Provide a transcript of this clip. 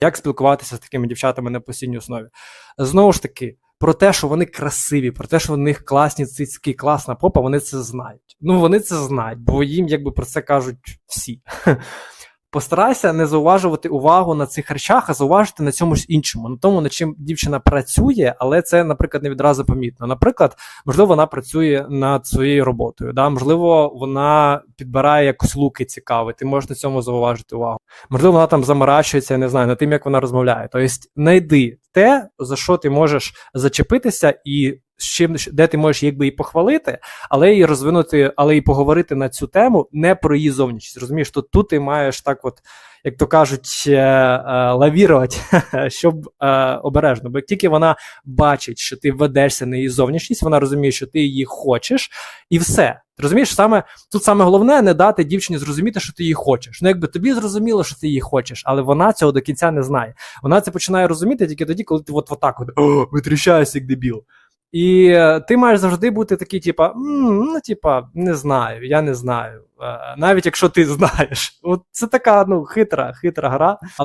Як спілкуватися з такими дівчатами на постійній основі? Знову ж таки, про те, що вони красиві, про те, що в них класні цицьки, класна попа, вони це знають. Ну, вони це знають, бо їм якби про це кажуть всі. Постарайся не зауважувати увагу на цих речах, а зауважити на цьому ж іншому, на тому, над чим дівчина працює, але це, наприклад, не відразу помітно. Наприклад, можливо, вона працює над своєю роботою. Да? Можливо, вона підбирає якось луки цікаві, ти можеш на цьому зауважити увагу. Можливо, вона там заморачується, я не знаю, над тим, як вона розмовляє. Тобто, знайди те, за що ти можеш зачепитися, і з чим де ти можеш якби і похвалити, але і розвинути, але і поговорити на цю тему не про її зовнішність. Розумієш, то тут ти маєш так, от, як то кажуть, е, е, лавірувати, щоб е, обережно. Бо як тільки вона бачить, що ти ведешся на її зовнішність, вона розуміє, що ти її хочеш, і все. Ти розумієш, саме тут саме головне не дати дівчині зрозуміти, що ти її хочеш. Ну, якби тобі зрозуміло, що ти її хочеш, але вона цього до кінця не знає. Вона це починає розуміти тільки тоді, коли ти от, от так от «О, витріщаєшся як дебіл. І е, ти маєш завжди бути такий, типа, ну, типа, не знаю, я не знаю. Е, Навіть якщо ти знаєш. От це така ну, хитра, хитра гра.